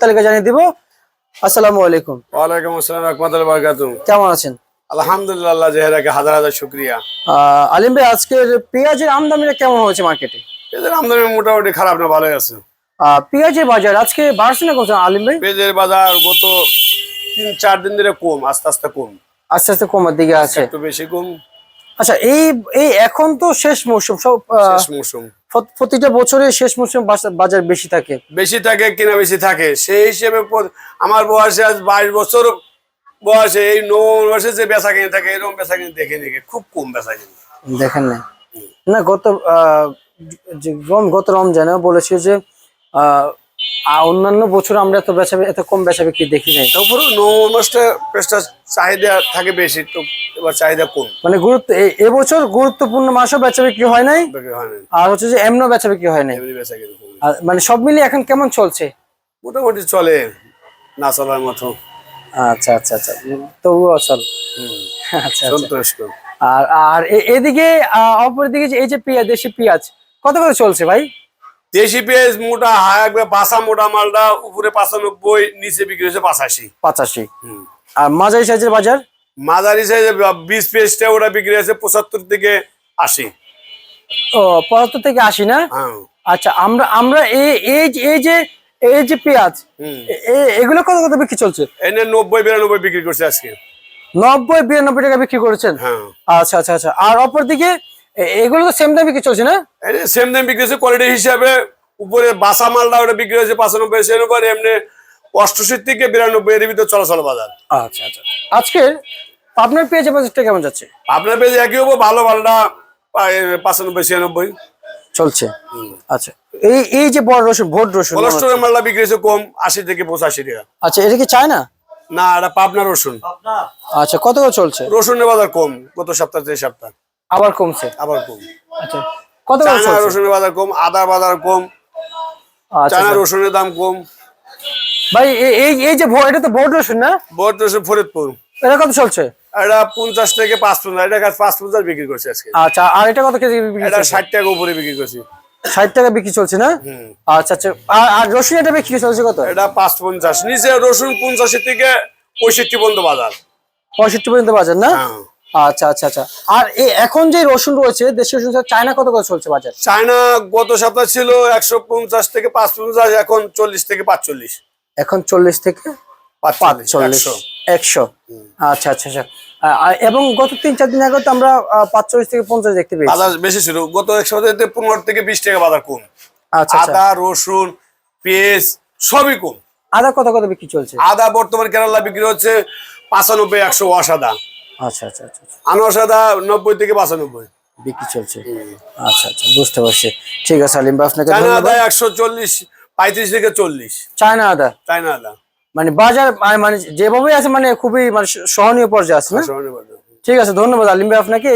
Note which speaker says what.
Speaker 1: তালিকা জানিয়ে দিব। আসসালামু আলাইকুম।
Speaker 2: ওয়ালাইকুম আসসালাম রহমতুল্লাহ বারকাতু
Speaker 1: কেমন আছেন?
Speaker 2: আলহামদুলিল্লাহ জেহেরাকে হাজার হাজার শুক্রিয়া।
Speaker 1: আলিম ভাই আজকের পেঁয়াজের আমদানিটা কেমন হয়েছে মার্কেটে
Speaker 2: এদের আমদানি মোটামুটি খারাপ না ভালোই আছে।
Speaker 1: পেঁয়াজের বাজার আজকে বাড়ছে না কমছে আলিম ভাই?
Speaker 2: পেঁয়াজের বাজার গত তিন চার দিন ধরে কম আস্তে আস্তে কম।
Speaker 1: আস্তে আস্তে কমার দিকে আছে।
Speaker 2: একটু বেশি কম।
Speaker 1: আচ্ছা এই এই এখন তো শেষ মৌসুম সব
Speaker 2: শেষ মৌসুম।
Speaker 1: প্রতিটা বছরে শেষ মৌসুম বাজার বেশি থাকে।
Speaker 2: বেশি থাকে কিনা বেশি থাকে। সেই হিসেবে আমার বয়সে আজ বাইশ বছর বয়সে এই নব্বই বয়সে যে বেচা কিনে থাকে এরকম বেচা কিনে দেখে দেখে খুব কম বেচা কিনে
Speaker 1: দেখেন না। না গত গত রমজানে বলেছে যে আহ, আ- অন্যান্য বছর আমরা এত বেচাবে এত কম বেচাবে কি দেখি নাই।
Speaker 2: তারপরে নব্বই মাসটা পেঁচটা চাহিদা থাকে বেশি তো এবার চাহিদা কম।
Speaker 1: মানে গুরুত্ব এবছর গুরুত্বপূর্ণ মাসও হয় নাই
Speaker 2: বিক্রি হয় না
Speaker 1: আর হচ্ছে যে এমনও বেচাবে কি হয় নাই।
Speaker 2: বেচা।
Speaker 1: আর মানে সব মিলিয়ে এখন কেমন চলছে?
Speaker 2: মোটামুটি চলে না চলার মতো।
Speaker 1: আচ্ছা আচ্ছা আচ্ছা। তবুও চল। আচ্ছা আচ্ছা।
Speaker 2: সন্তুষ্ট।
Speaker 1: আর আর এদিকে অপর দিকে যে এই যে পেঁয়াজ দেশি পেঁয়াজ কত করে চলছে ভাই?
Speaker 2: দেশি পেঁয়াজ মোটা হাই একবার বাসা মোটা মালটা উপরে পাঁচানব্বই নিচে বিক্রি হয়েছে পাঁচাশি।
Speaker 1: পঁচাশি। আর মাঝারি সাইজের বাজার?
Speaker 2: মাঝারি সাইজে বিশ পেঁয়াজটা ওটা বিক্রি হয়েছে পঁচাত্তর থেকে আশি।
Speaker 1: ও পঁচাত্তর থেকে আশি না?
Speaker 2: হ্যাঁ।
Speaker 1: আচ্ছা আমরা আমরা এই এই যে- এই যে এই যে পেঁয়াজ এগুলো কত কত বিক্রি চলছে?
Speaker 2: এনে নব্বই বিরানব্বই বিক্রি করছে আজকে।
Speaker 1: নব্বই বিরানব্বই টাকা বিক্রি করেছেন?
Speaker 2: হ্যাঁ।
Speaker 1: আচ্ছা আচ্ছা আচ্ছা। আর অপর দিকে এগুলো তো সেম দাম বিক্রি চলছে না?
Speaker 2: সেম দাম বিক্রি হয়েছে কোয়ালিটি হিসাবে। উপরে বাসা মালটা ওটা বিক্রি হয়েছে পাঁচানব্বই সের উপর এমনি থেকে বিরানব্বই এর ভিতরে চলাচল বাজার।
Speaker 1: আচ্ছা আচ্ছা। আজকের আপনার বাজারটা কেমন যাচ্ছে?
Speaker 2: আপনার পেঁয়াজ একই হব ভালো মালটা পাঁচানব্বই ছিয়ানব্বই।
Speaker 1: চলছে। আচ্ছা। এই এই যে বড় রসুন ভোট রসুন
Speaker 2: কোলেস্টোরের মালটা বিক্রি হয়েছে কম আশি থেকে পঁচাশি টাকা।
Speaker 1: আচ্ছা এটা কি চায় না
Speaker 2: না এটা পাবনা রসুন।
Speaker 1: আচ্ছা কত চলছে?
Speaker 2: রসুনের বাজার কম গত সপ্তাহ থেকে সপ্তাহ।
Speaker 1: আবার কমছে?
Speaker 2: আবার কম।
Speaker 1: আচ্ছা কত
Speaker 2: চায়না রসুনের বাজার কম আদা বাজার কম
Speaker 1: আচ্ছা
Speaker 2: চায়না
Speaker 1: আচ্ছা।
Speaker 2: রসুনের দাম কম।
Speaker 1: ভাই এই- এই যে এটা তো ভোট রসুন না?
Speaker 2: বড় রসুন ফরিদপুর।
Speaker 1: এটা কত চলছে?
Speaker 2: এটা পঞ্চাশ থেকে পাঁচ পঞ্চাশ এটা পাঁচ পঞ্চাশ বিক্রি করছে আজকে।
Speaker 1: আচ্ছা আর এটা কত কেজি বিক্রি
Speaker 2: এটা? ষাট টাকা উপরে বিক্রি করছি।
Speaker 1: ষাট টাকা বিক্রি চলছে না? আচ্ছা আচ্ছা। আর রসুন এটা বিক্রি চলছে কত?
Speaker 2: এটা পাঁচ পঞ্চাশ। নিচে রসুন পঞ্চাশি থেকে পঁয়ষট্টি পর্যন্ত বাজার।
Speaker 1: পঁয়ষট্টি পর্যন্ত বাজার না?
Speaker 2: হ্যাঁ।
Speaker 1: আচ্ছা আচ্ছা আচ্ছা। আর এখন যে রসুন রয়েছে রসুন চায়না কত করে চলছে বাজার?
Speaker 2: চায়না গত সপ্তাহ ছিল একশো পঞ্চাশ থেকে পাঁচ পঞ্চাশ এখন চল্লিশ থেকে পাঁচচল্লিশ।
Speaker 1: এখন চল্লিশ থেকে
Speaker 2: পাঁচচল্লিশ একশো।
Speaker 1: আচ্ছা আচ্ছা আচ্ছা। এবং গত তিন চার দিন আগে তো আমরা পাঁচচল্লিশ থেকে পঞ্চাশ দেখতে পেয়েছি।
Speaker 2: বাজার বেশি ছিল। গত এক সপ্তাহে পনেরো থেকে বিশ টাকা বাজার কম।
Speaker 1: আচ্ছা।
Speaker 2: আদা রসুন পেঁয়াজ সবই কম।
Speaker 1: আদা কত কত বিক্রি চলছে?
Speaker 2: আদা বর্তমান কেরালা বিক্রি হচ্ছে পাঁচানব্বই একশো ওয়াশ আদা।
Speaker 1: আচ্ছা আচ্ছা আচ্ছা আচ্ছা।
Speaker 2: নব্বই থেকে পাঁচানব্বই।
Speaker 1: বিক্রি চলছে। আচ্ছা আচ্ছা বুঝতে পারছি। ঠিক আছে আলিম ভাই আপনাকে
Speaker 2: চায়না আদা একশো চল্লিশ পঁয়ত্রিশ থেকে চল্লিশ।
Speaker 1: চায়না আদা
Speaker 2: চায়না আদা
Speaker 1: মানে বাজার মানে যেভাবে আছে মানে খুবই মানে সহনীয় পর্যায়ে আছে না? ঠিক আছে ধন্যবাদ আলিম ভাই আপনাকে।